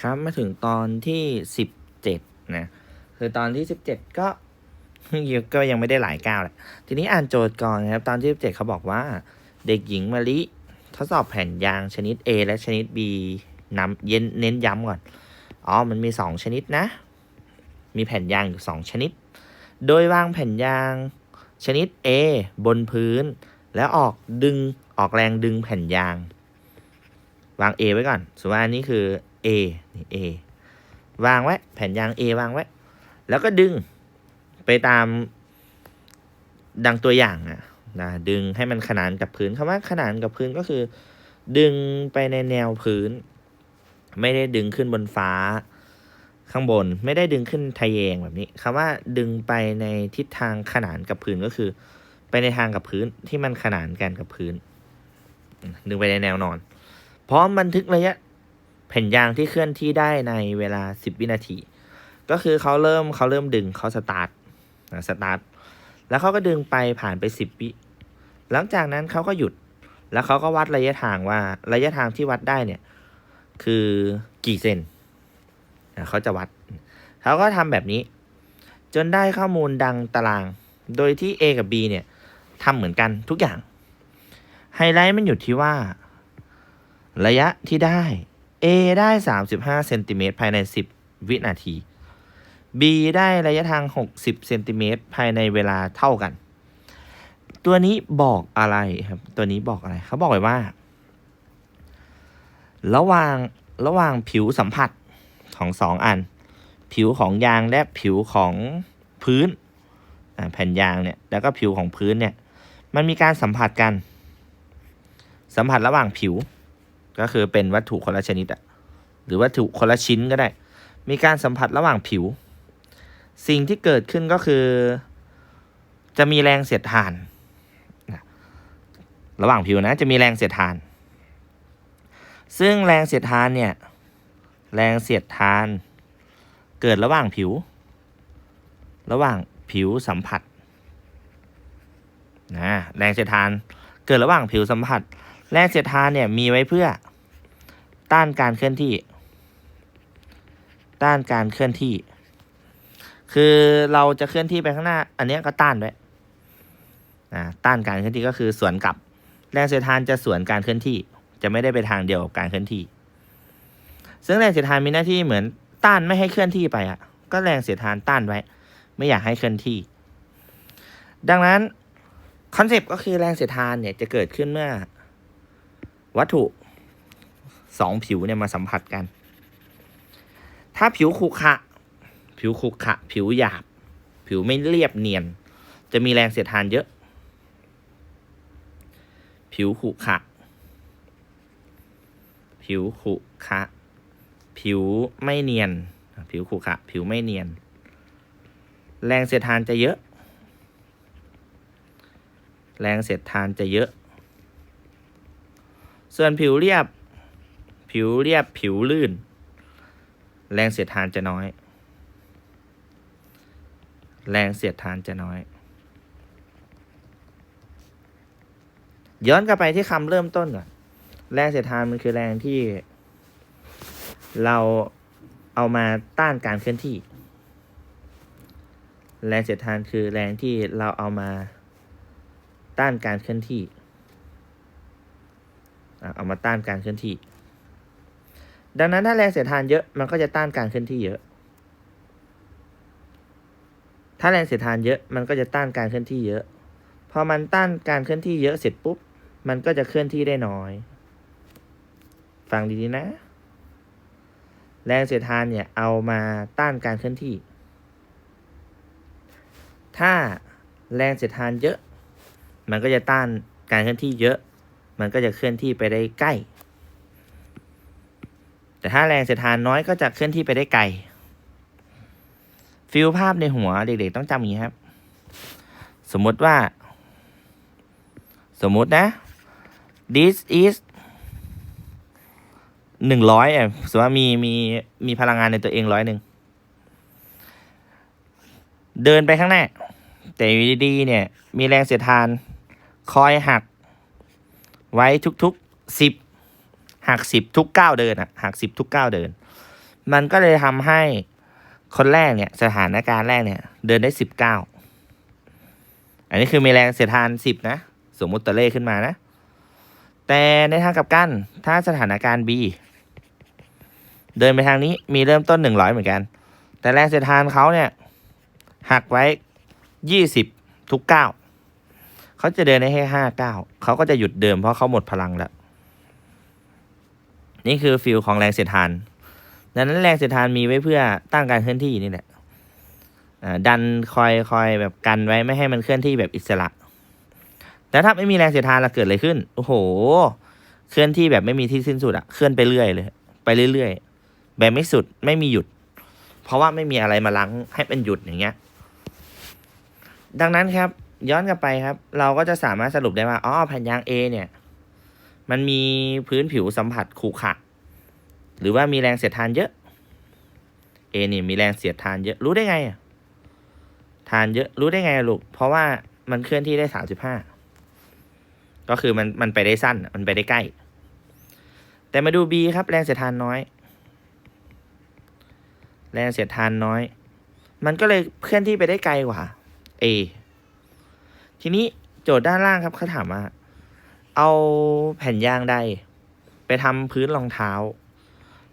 ครับมาถึงตอนที่สิบเจ็ดนะคือตอนที่สิบเจ็ดก็ก็ยังไม่ได้หลายก้าวแหละทีนี้อ่านโจทย์ก่อนนะครับ ตอนที่สิบเจ็ดเขาบอกว่า เด็กหญิงมะลิทดสอบแผ่นยางชนิด A และชนิด B น้ำเย็นเน้นย้ำก่อนอ๋อมันมีสองชนิดนะ มีแผ่นยางอยู่สองชนิด โดยวางแผ่นยางชนิด A บนพื้น แล้วออกดึงออกแรงดึงแผ่นยาง วาง A ไว้ก่อนสมมติว่าอันนี้คือ A นี่ A วางไว้ แผ่นยาง A วางไว้ แล้วก็ดึงไปตามดังตัวอย่างอะนะดึงให้มันขนานกับพื้นคำว่าขนานกับพื้นก็คือ ดึงไปในแนวพื้น ไม่ได้ดึงขึ้นบนฟ้าข้างบน ไม่ได้ดึงขึ้นทะแยงแบบนี้คำว่าดึงไปในทิศทางขนานกับพื้นก็คือ ไปในทางกับพื้นที่มันขนานกันกับพื้น ดึงไปในแนวนอน พร้อมบันทึกระยะ แผ่นยางที่เคลื่อนที่ได้ในเวลา 10 วินาที ก็คือเขาเริ่มเขาเริ่มดึงเขาสตาร์ทนะสตาร์ทแล้วเขาก็ดึงไปผ่านไป 10 วิหลังจากนั้นเขาก็หยุด แล้วเขาก็วัดระยะทางว่าระยะทางที่วัดได้เนี่ย คือกี่เซนอะเขาจะวัดเขาก็ทำแบบนี้ จนได้ข้อมูลดังตาราง โดยที่ A กับ B เนี่ยทำเหมือนกันทุกอย่างไฮไลท์มันอยู่ที่ว่า ระยะที่ได้ A ได้ 35เซนติเมตรภายใน 10 วินาที B ได้ระยะทาง 60เซนติเมตรภายในเวลาเท่ากัน ตัวนี้บอกอะไรครับ ตัวนี้บอกอะไร เขาบอกไว้ว่า ระหว่างระหว่างผิวสัมผัสของสองอัน ผิวของยางและผิวของพื้นแผ่นยางเนี่ยแล้วก็ผิวของพื้นเนี่ย มันมีการสัมผัสกัน สัมผัสระหว่างผิว ก็คือเป็นวัตถุคนละชนิดอะหรือวัตถุคนละชิ้นก็ได้ มีการสัมผัสระหว่างผิว สิ่งที่เกิดขึ้นก็คือ จะมีแรงเสียดทาน ระหว่างผิวนะ จะมีแรงเสียดทาน ซึ่งแรงเสียดทานเนี่ย แรงเสียดทาน เกิดระหว่างผิว ระหว่างผิวสัมผัสนะแรงเสียดทานเกิดระหว่างผิวสัมผัส แรงเสียดทานเนี่ยมีไว้เพื่อ ต้านการเคลื่อนที่ ต้านการเคลื่อนที่ คือเราจะเคลื่อนที่ไปข้างหน้า อันนี้ก็ต้านไว้นะต้านการเคลื่อนที่ก็คือสวนกลับ แรงเสียดทานจะสวนการเคลื่อนที่ จะไม่ได้ไปทางเดียวกับการเคลื่อนที่ ซึ่งแรงเสียดทานมีหน้าที่เหมือนต้านไม่ให้เคลื่อนที่ไปอะ ก็แรงเสียดทานต้านไว้ ไม่อยากให้เคลื่อนที่ ดังนั้นคอนเซปต์ก็คือแรงเสียดทานเนี่ยจะเกิดขึ้นเมื่อ วัตถุ สองผิวเนี่ยมาสัมผัสกัน ถ้าผิวขรุขระผิวขรุขระผิวหยาบ ผิวไม่เรียบเนียน จะมีแรงเสียดทานเยอะ ผิวขรุขระผิวขรุขระผิวไม่เนียน ผิวขรุขระผิวไม่เนียน แรงเสียดทานจะเยอะ แรงเสียดทานจะเยอะ ส่วนผิวเรียบ ผิวเรียบผิวลื่น แรงเสียดทานจะน้อย แรงเสียดทานจะน้อย ย้อนกลับไปที่คำเริ่มต้นก่อนแรงเสียดทานมันคือแรงที่ เราเอามาต้านการเคลื่อนที่ แรงเสียดทานคือแรงที่เราเอามาต้านการเคลื่อนที่ เอามาต้านการเคลื่อนที่ ดังนั้นถ้าแรงเสียดทานเยอะมันก็จะต้านการเคลื่อนที่เยอะ ถ้าแรงเสียดทานเยอะมันก็จะต้านการเคลื่อนที่เยอะ พอมันต้านการเคลื่อนที่เยอะเสร็จปุ๊บ มันก็จะเคลื่อนที่ได้น้อย ฟังดีๆนะ แรงเสียดทานเนี่ยเอามาต้านการเคลื่อนที่ ถ้าแรงเสียดทานเยอะ มันก็จะต้านการเคลื่อนที่เยอะ มันก็จะเคลื่อนที่ไปได้ใกล้ แต่ถ้าแรงเสียดทานน้อยก็จะเคลื่อนที่ไปได้ไกล ฟิลภาพในหัวเด็กๆต้องจำอย่างนี้ครับ สมมติว่า สมมตินะ this is หนึ่งร้อยอะสมมติว่ามีมีมีพลังงานในตัวเองร้อยหนึ่ง เดินไปข้างหน้า แต่อยู่ดีๆเนี่ย มีแรงเสียดทาน คอยหัก ไว้ทุกๆสิบ หักสิบทุกเก้าเดินอะหักสิบทุกเก้าเดิน มันก็เลยทำให้คนแรกเนี่ยสถานการณ์แรกเนี่ย เดินได้สิบเก้าอันนี้คือมีแรงเสียดทานสิบนะ สมมติตัวเลขขึ้นมานะ แต่ในทางกลับกัน ถ้าสถานการณ์ B เดินไปทางนี้มีเริ่มต้นหนึ่งร้อยเหมือนกัน แต่แรงเสียดทานเขาเนี่ย หักไว้ยี่สิบทุกเก้าเขาจะเดินได้แค่ห้าเก้าเขาก็จะหยุดเดิมเพราะเขาหมดพลังแล้ว นี่คือฟิลของแรงเสียดทาน ดังนั้นแรงเสียดทานมีไว้เพื่อตั้งการเคลื่อนที่นี่แหละดันคอยคอยแบบกันไว้ไม่ให้มันเคลื่อนที่แบบอิสระ แต่ถ้าไม่มีแรงเสียดทานละเกิดอะไรขึ้น โอ้โห เคลื่อนที่แบบไม่มีที่สิ้นสุดอะเคลื่อนไปเรื่อยเลย ไปเรื่อยๆ แบบไม่สุดไม่มีหยุด เพราะว่าไม่มีอะไรมาลังให้เป็นหยุดอย่างเงี้ย ดังนั้นครับย้อนกลับไปครับ เราก็จะสามารถสรุปได้ว่า อ๋อแผ่นยาง A เนี่ย มันมีพื้นผิวสัมผัสขรุขระหรือว่ามีแรงเสียดทานเยอะ A นี่มีแรงเสียดทานเยอะรู้ได้ไงอะทานเยอะรู้ได้ไงลูกเพราะว่ามันเคลื่อนที่ได้สามสิบห้าก็คือมันมันไปได้สั้น มันไปได้ใกล้ แต่มาดู B ครับ แรงเสียดทานน้อย แรงเสียดทานน้อย มันก็เลยเคลื่อนที่ไปได้ไกลกว่า A ทีนี้โจทย์ด้านล่างครับเขาถามว่า เอาแผ่นยางใด ไปทำพื้นรองเท้า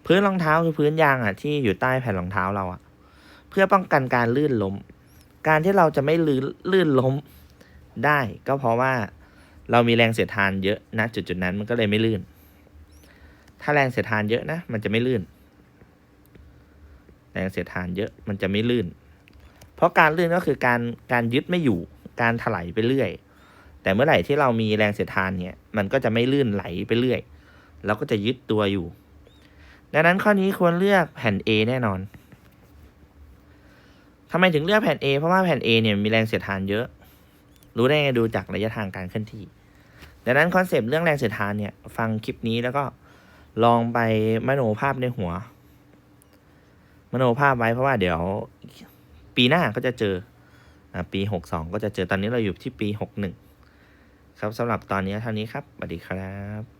พื้นรองเท้าคือพื้นยางอะ ที่อยู่ใต้แผ่นรองเท้าเราอะ เพื่อป้องกันการลื่นล้ม การที่เราจะไม่ลื่นลื่นล้มได้ ก็เพราะว่าเรามีแรงเสียดทานเยอะนะจุดจุดๆนั้นมันก็เลยไม่ลื่น ถ้าแรงเสียดทานเยอะนะ มันจะไม่ลื่น แรงเสียดทานเยอะมันจะไม่ลื่น เพราะการลื่นก็คือการการยึดไม่อยู่ การถลายไปเรื่อย แต่เมื่อไหร่ที่เรามีแรงเสียดทานเนี่ย มันก็จะไม่ลื่นไหลไปเรื่อย แล้วก็จะยึดตัวอยู่ ดังนั้นข้อนี้ควรเลือกแผ่น A แน่นอนทำไมถึงเลือกแผ่น A เพราะว่าแผ่น A เนี่ยมีแรงเสียดทานเยอะ รู้ได้ไงดูจากระยะทางการเคลื่อนที่ ดังนั้นคอนเซปต์เรื่องแรงเสียดทานเนี่ย ฟังคลิปนี้แล้วก็ลองไปมโนภาพในหัว มโนภาพไว้เพราะว่าเดี๋ยวปีหน้าก็จะเจออ่าปีหกสองก็จะเจอตอนนี้เราอยู่ที่ปีหกหนึ่ง ครับสำหรับตอนนี้เท่านี้ครับสวัสดีครับ